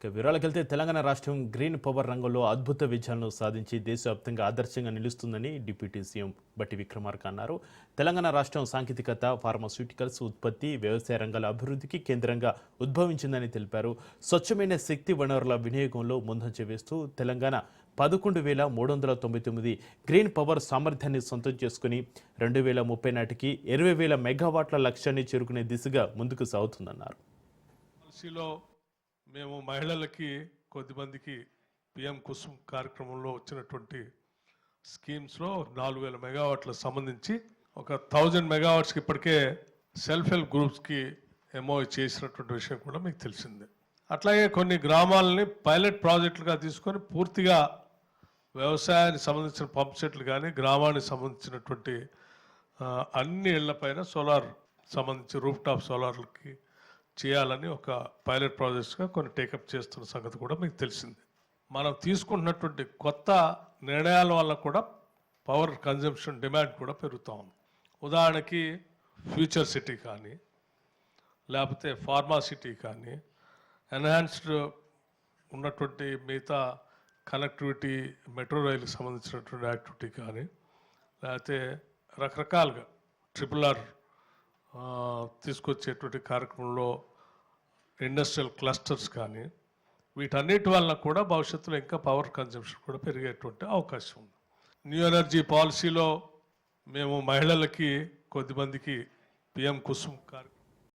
ఇక వివరాలకెళ్తే తెలంగాణ రాష్ట్రం green power రంగంలో అద్భుత విజయాలను సాధించి దేశవ్యాప్తంగా ఆదర్శంగా నిలుస్తుందని డిప్యూటీ సీఎం బట్టి విక్రమార్క అన్నారు. తెలంగాణ రాష్ట్రం సాంకేతికత ఫార్మాస్యూటికల్స్ ఉత్పత్తి వ్యవసాయ రంగాల అభివృద్ధికి కేంద్రంగా ఉద్భవించిందని తెలిపారు. స్వచ్ఛమైన శక్తి వనరుల వినియోగంలో ముందంజ వేస్తూ తెలంగాణ పదకొండు వేల మూడు వందల తొంభై తొమ్మిది గ్రీన్ పవర్ సామర్థ్యాన్ని సొంతం చేసుకుని రెండు వేల ముప్పై నాటికి ఇరవై వేల మెగావాట్ల లక్ష్యాన్ని చేరుకునే దిశగా ముందుకు సాగుతుందన్నారు. మేము మహిళలకి కొద్దిమందికి పిఎం కుసుమ్ కార్యక్రమంలో వచ్చినటువంటి స్కీమ్స్లో నాలుగు వేల మెగావాట్లకు సంబంధించి ఒక థౌజండ్ మెగావాట్స్కి ఇప్పటికే సెల్ఫ్ హెల్ప్ గ్రూప్స్కి ఎంఓ చేసినటువంటి విషయం కూడా మీకు తెలిసిందే. అట్లాగే కొన్ని గ్రామాలని పైలట్ ప్రాజెక్టులుగా తీసుకొని పూర్తిగా వ్యవసాయానికి సంబంధించిన పంప్ సెట్లు కానీ గ్రామానికి సంబంధించినటువంటి అన్ని అన్ని ఇళ్ళపైన సోలార్ సంబంధించి రూఫ్ టాప్ సోలార్లకి చేయాలని ఒక పైలట్ ప్రాజెక్ట్స్గా కొన్ని టేకప్ చేస్తున్న సంగతి కూడా మీకు తెలిసింది. మనం తీసుకుంటున్నటువంటి కొత్త నిర్ణయాల వల్ల కూడా పవర్ కన్జంప్షన్ డిమాండ్ కూడా పెరుగుతూ ఉంది. ఉదాహరణకి ఫ్యూచర్ సిటీ కానీ లేకపోతే ఫార్మా సిటీ కానీ ఎన్హాన్స్డ్ ఉన్నటువంటి మిగతా కనెక్టివిటీ మెట్రో రైలుకి సంబంధించినటువంటి యాక్టివిటీ కానీ లేకపోతే రకరకాలుగా ట్రిపుల్ ఆర్ తీసుకొచ్చేటువంటి కార్యక్రమంలో ఇండస్ట్రియల్ క్లస్టర్స్ కానీ వీటన్నిటి వలన కూడా భవిష్యత్తులో ఇంకా పవర్ కన్జంప్షన్ కూడా పెరిగేటువంటి అవకాశం ఉంది. న్యూ ఎనర్జీ పాలసీలో మేము మహిళలకి కొద్దిమందికి పిఎం కుసుమ్ కార్యక్రమం